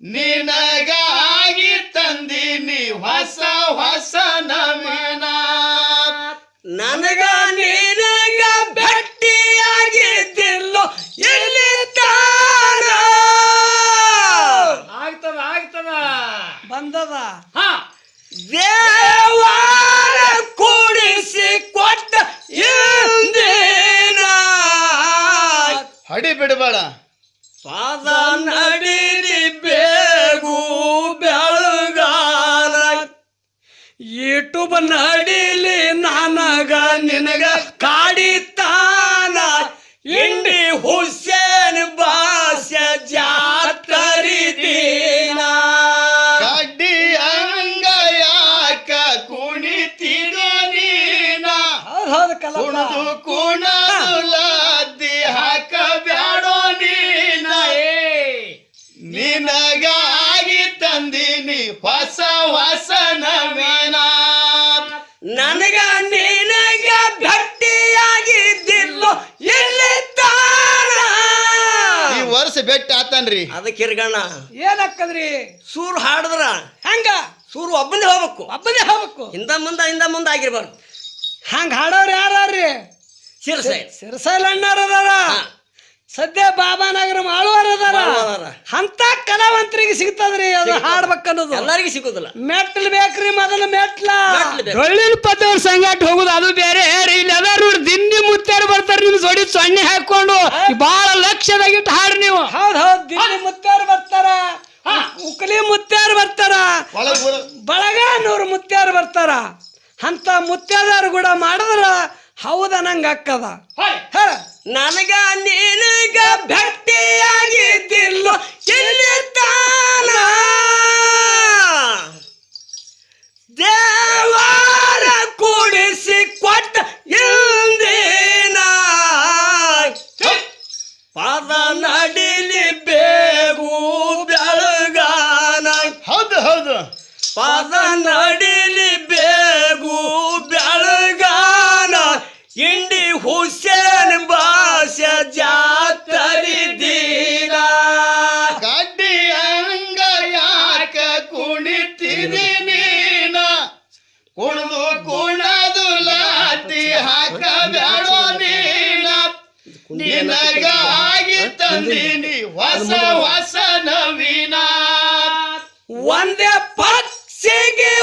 ನಿನಗಾಗಿ ತಂದಿನಿ ಹೊಸ ಹೊಸ ನಮನ. ನನಗ ನಿನಗ ಭಟ್ಟಿಯಾಗಿದ್ದಿಲ್ಲೋ ಎಲ್ಲಿ ತಾರ? ಆಗ್ತದ ಆಗ್ತದ. ಬಂದದ? ಹಾ. ದೇವಾರ ಕೂಡಿಸಿ ಕೊಟ್ಟ ಹಡಿ ಬಿಡಬೇಡ ಪಾದ ನಡಿರಿ ಯೂಟ್ಯೂಬ್ ನಡಿಲಿ ನನಗ ನಿನಗ ಆತನ್ರಿ ಅದಕ್ಕೆ ಇರ್ಗಣ್ಣ ಏನಕ್ಕದ್ರಿ? ಸೂರು ಹಾಡಿದ್ರ ಹೆಂಗ? ಸೂರು ಒಬ್ಬನೇ ಹೋಗ್ಬೇಕು. ಒಬ್ಬನೇ ಹೋಗ್ಬೇಕು. ಹಿಂದ ಮುಂದ ಹಿಂದ ಮುಂದ ಆಗಿರ್ಬಾರ್ದು. ಹಂಗ ಹಾಡೋರು ಯಾರ್ರಿ ಶಿರಸೈ ಸಿರ್ಸೈಲ್ ಅಣ್ಣಾರ ಅದಾರ. ಸದ್ಯ ಬಾಬಾನಗರ ಮಾಳುವರ್ ಅದಾರ. ಅಂತ ಕಲಾವಂತರಿಗೆ ಸಿಗ್ತದ್ರಿ ಅದು ಹಾಡ್ಬೇಕನ್ನೋದು. ಎಲ್ಲರಿಗೂ ಸಿಗೋದಿಲ್ಲ. ಮೆಟ್ಲ್ ಬೇಕ್ರಿ ಮೊದಲು ಮೆಟ್ಲ. ಡೊಳ್ಳಿನ ಪದವ್ರ ಸಂಗಾಟ ಹೋಗುದು ಅದು ಬೇರೆ ಇಲ್ಲಿ ಎಲ್ಲಾರು ನೋಡಿ ದಿನ್ನಿ ಮುತ್ತಾರು ಬರ್ತಾರ ನಿಮ್ ಸೊಡಿ ಸೊನ್ನೆ ಹಾಕೊಂಡು ಬಾಳ ಲಕ್ಷ್ಯದಾಗಿಟ್ಟು ಹಾಡ್ರಿ ನೀವು. ಹೌದ್ ಹೌದ್ ದಿನ್ನಿ ಮುತ್ತಾರು ಬರ್ತಾರ. ಉಕ್ಲಿ ಮುತ್ತಾರು ಬರ್ತಾರ. ಬಳಗ ನೂರು ಮುತ್ತಾರು ಬರ್ತಾರ. ಅಂತ ಮುತ್ಯಾದಾರು ಕೂಡ ಮಾಡಿದ್ರ ಹೌದ ನಂಗ ಅಕ್ಕದ. ಹೇಳ ನನಗ ನಿನಗ ಭಕ್ತಿಯಾಗಿದ್ದಿಲ್ಲೋ ಪಾದ ನಡಿಲಿ ಬೇಗು ಬೆಳಗಾನ ಇಂಡಿ ಹುಸೇನ್ ಬಾಸ ಜಾತರಿ ದೀನ. ಕಡ್ಡಿ ಅಂಗ ಯಾಕ ಕುಣಿತಿದಿ ನೀನ? ಕುಣದು ಕುಣದು ಲಾತಿ ಹಾಕ ಬ್ಯಾಡೋ ನೀನ? ನಿನಗಾಗಿ ತಂದಿನಿ ಹೊಸ ಹೊಸ ನವೀನ. ಒಂದೇ ಪಕ್ಷಿಗೆ ಒಂದೇ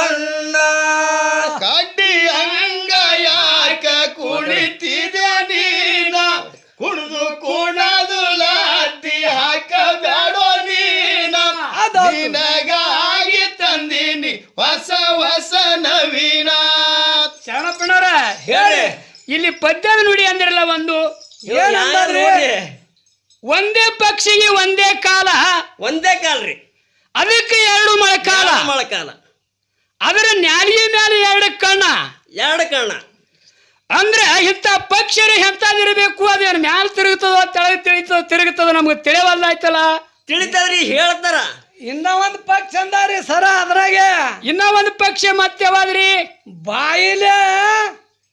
ಕಣ್ಣಣ್ಣ ಕಡ್ಡಿ ಅಂಗ ಯಾಕ ಕುಣಿತಿದೆ ನೀನ? ಕುಣಿದು ಕುಣದು ಲಾತಿ ಹಾಕ ಬ್ಯಾಡೋ ನೀನ. ನಿನಗಾಗಿ ತಂದೀನಿ ಹೊಸ ಹೊಸ ನವೀನ. ಶರಣಪ್ಪನವ್ರ ಹೇಳಿ. ಇಲ್ಲಿ ಪದ್ಯದ ನುಡಿ ಅಂದಿರಲ್ಲ ಒಂದು? ಏನಂದ್ರಿ? ಒಂದೇ ಪಕ್ಷಿಗೆ ಒಂದೇ ಕಾಲ. ಒಂದೇ ಕಾಲ್ರಿ. ಅದಕ್ಕೆ ಎರಡು ಮಳೆ ಕಾಲ ಮಳೆ ಮೊಳಕಾಲ. ಅದರ ನ್ಯಾಲಿಯ ಮೇಲೆ ಎರಡು ಕಣ್ಣ. ಎರಡು ಕಣ್ಣ. ಅಂದ್ರೆ ಇಂಥ ಪಕ್ಷರು ಎಂತದಿರಬೇಕು ಅದೇನು ಮ್ಯಾಲ ತಿರುಗುತ್ತದೋ ತೆಳಗ್ ತಿಳಿತದೋ ತಿರುಗುತ್ತದೋ ನಮ್ಗೆ ತಿಳಿವಲ್ಲಾಯ್ತಲ್ಲ ತಿಳಿತದ್ರಿ ಹೇಳ್ತಾರ. ಇನ್ನ ಒಂದು ಪಕ್ಷ ಅಂದಾರಿ ಸರ ಅದ್ರಾಗೆ. ಇನ್ನ ಒಂದು ಪಕ್ಷ ಮತ್ತೆ ಯಾವಾದ್ರಿ? ಬಾಯಿಲೆ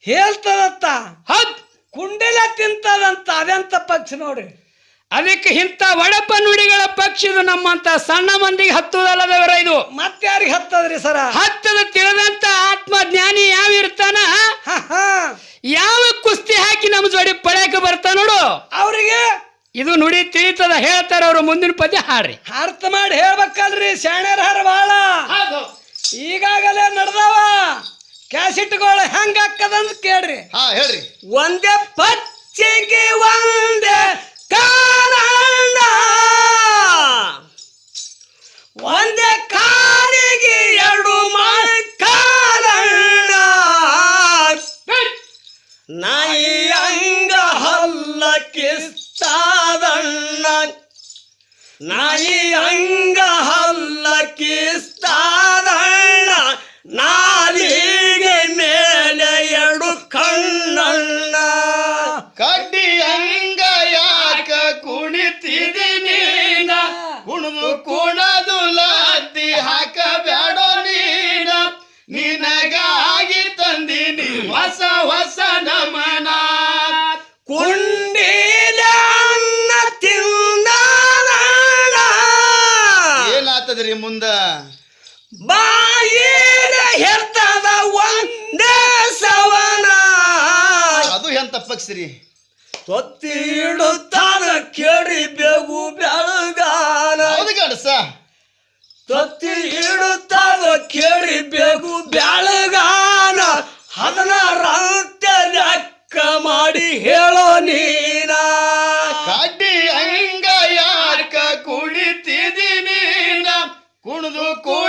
ಹೇಳ್ತದತ್ತ ಹೌದ್. ಕುಂಡಿಲ ತಿಂತದಂತ. ಅದೆಂತ ಪಕ್ಷ ನೋಡ್ರಿ? ಅದಕ್ಕೆ ಇಂಥ ಒಡಪ ನುಡಿಗಳ ಪಕ್ಷಿದು ನಮ್ಮಂತ ಸಣ್ಣ ಮಂದಿಗೆ ಹತ್ತುದಲ್ಲದವರ ಇದು? ಮತ್ತೆ ಯಾರಿಗೆ ಹತ್ತದ್ರಿ ಸರ? ಹತ್ತದ ತಿಳಿದಂತ ಆತ್ಮ ಜ್ಞಾನಿ ಯಾವ ಇರ್ತಾನ? ಯಾವ ಕುಸ್ತಿ ಹಾಕಿ ನಮ್ಮ ಜೋಡಿ ಪಡೆಯಕ ಬರ್ತಾ ನೋಡು. ಅವರಿಗೆ? ಇದು ನುಡಿ ತಿಳಿತದ ಹೇಳ್ತಾರ ಅವರು ಮುಂದಿನ ಪದ್ಯ ಹಾಡ್ರಿ. ಅರ್ಥ ಮಾಡಿ ಹೇಳ್ಬೇಕಲ್ರಿ ಶಾಣ್ಯರ ಹಾರ ಬಾಳ. ಈಗಾಗಲೇ ನಡೆದವ. ಕ್ಯಾಸೆಟ್ಗಳು ಹೆಂಗ ಹಾಕದಂತ ಕೇಳ್ರಿ. ಹಾ ಹೇಳ್ರಿ. ಒಂದೇ ಪಚ್ಚಿಗೆ ನಾಯಿ ಅಂಗ ಹಲ್ಲ ಕಿಸ್ತಾದಣ್ಣ ನಾಲಿಗೆ ಮೇಲೆ ಎರಡು ಕಣ್ಣಣ್ಣ. ಕಡ್ಡಿ ಅಂಗ ಯಾಕ ಕುಣಿತಿದಿ ನೀನ? ಕುಣದು ಲದ್ದಿ ಹಾಕಬೇಡ ನೀನ? ನಿನಗಾಗಿ ತಂದಿನಿ ಹೊಸ ಹೊಸ ನಮನ ಪಕ್ಷರಿ. ತೊತ್ತಿ ಇಡುತ್ತಾನ ಕೇಳಿ ಬೇಗು ಬೆಳಗಾನ ಗಡಸ. ತೊತ್ತಿ ಇಡುತ್ತಾನ ಕೇಳಿ ಬೇಗು ಬೆಳಗಾನ ಹದಿನಾರಂತೆ ಲೆಕ್ಕ ಮಾಡಿ ಹೇಳೋ ನೀನ. ಕಡ್ಡಿ ಹಂಗ ಯಾಕ ಕುಳಿತಿದ್ದೀನಿ ಕುಣಿದು ಕುಣದು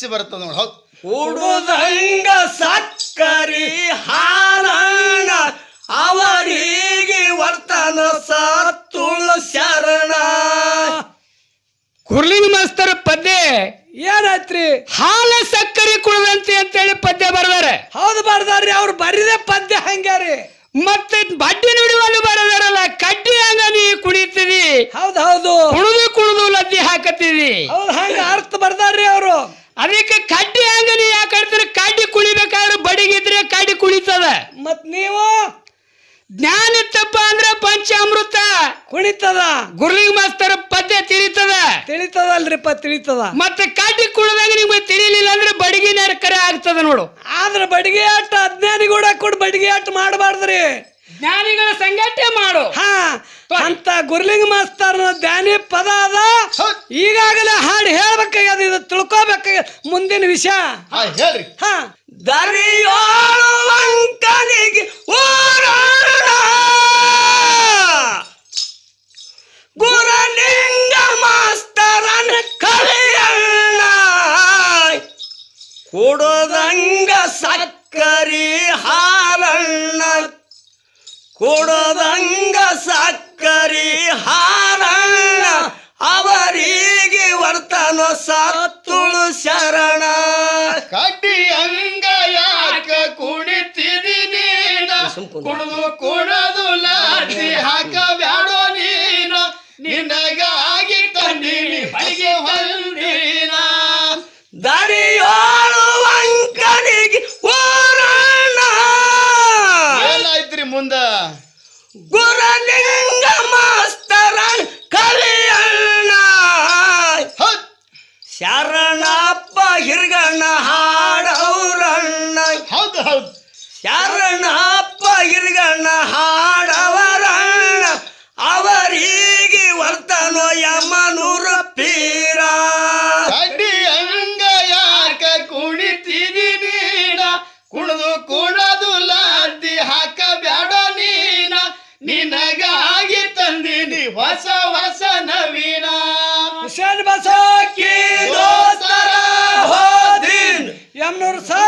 ಸ್ವಚ್ಛ ಬರ್ತದ ನೋಡಿ. ಹೌದು. ಕೂಡುದಂಗ ಸಕ್ಕರಿ ಅವರಿಗೆ ವರ್ತನ ಸತ್ತುಳು ಶರಣ. ಕುರ್ಲಿನ ಮಾಸ್ತರ ಪದ್ಯ. ಏನಾಯ್ತ್ರಿ? ಹಾಲ ಸಕ್ಕರೆ ಕುಳದಂತೆ ಅಂತೇಳಿ ಪದ್ಯ ಬರ್ದಾರೆ. ಹೌದು ಬರ್ದಾರ್ರಿ ಅವ್ರು ಬರೀದೆ ಪದ್ಯ ಹಂಗ್ಯಾರಿ ಮತ್ತೆ ಬಡ್ಡಿ ನುಡಿವಲ್ಲಿ ಬರದಾರಲ್ಲ ಕಡ್ಡಿ ಹಂಗ ನೀ ಕುಡಿತೀರಿ. ಹೌದು ಹೌದು. ಕುಣಿದು ಕುಣಿದು ಲದ್ದಿ ಹಾಕತ್ತೀರಿ. ಹೌದು ಹಂಗ ಅರ್ಥ ಬರ್ದಾರ್ರಿ ಅದಕ್ಕೆ ಕಡ್ಡಿ ಹಂಗ ನೀ ಯಾಕೆ ಹೇಳ್ತೀರಿ ಕಡ್ಡಿ ಕುಳಿಬೇಕಾದ್ರೆ ಬಡಿಗಿದ್ರೆ ಕಡ್ಡಿ ಕುಳಿತದ. ಮತ್ ನೀವು? ಜ್ಞಾನ ತಪ್ಪ ಅಂದ್ರೆ ಪಂಚಾಮೃತ. ಕುಣಿತದ? ಗುರುಲಿಂಗ ಮಾಸ್ತರ ಪದ್ಯ ತಿಳಿತದ. ತಿಳಿತದಲ್ರಿಪ್ಪ ತಿಳಿತದ. ಮತ್ತೆ ಕಡ್ಡಿ ಕುಳದಾಗ ನಿಮ್ಗೆ ತಿಳಿಲಿಲ್ಲ ಅಂದ್ರೆ ಬಡಿಗೆ ಕರೆ ಆಗ್ತದ ನೋಡು. ಆದ್ರೆ ಬಡಿಗೆ ಆಟ ಅಜ್ಞಾನಿ ಕೂಡ ಕೂಡ ಬಡಿಗೆ ಆಟ ಮಾಡಬಾರ್ದ್ರಿ. ಜ್ಞಾನಿಗಳ ಸಂಘಟನೆ ಮಾಡು. ಹಾ ಅಂತ ಗುರುಲಿಂಗ ಮಾಸ್ತರ್ನ ಧ್ಯಾನಿ ಪದ ಅದ. ಈಗಾಗಲೇ ಹಾಡು ಹೇಳ್ಬೇಕಾಗ್ಯದ ಇದು ತಿಳ್ಕೊಬೇಕಾಗ್ಯದ. ಮುಂದಿನ ವಿಷಯ. ಹಾ ಹೇಳ್ರಿ. ಹಾ. ದರಿಯೋಳು ಕುಣದು ಲಾಟಿ ಬ್ಯಾಡೋ ನೀನ. ನಿನಗಾಗಿ ತಂದಿನಿ ಬಳಿಗೆ ಹೊಂದಿನ ದರಿಯೋಳು ಅಂಕನಿಗೆ ಓರಣ ಏನಾಯ್ತ್ರಿ ಮುಂದ. ಗುರಲಿಂಗ ಮಾಸ್ತರ ಕಲಿಯಣ್ಣ ಶರಣಪ್ಪ ಹಿರ್ಗಣ್ಣ ಹಾಡೌರಣ್ಣ. ಹೌದು ಹೌದು. ಶರಣಪ್ಪ ಹೊಸ ಹೊಸ ನವೀನ ಹುಸೇನ್ ಬಸಕಿ ದೋಸ್ತರ ಹೋದಿನ್ ಎಮ್ನೂರ್ ಸಾ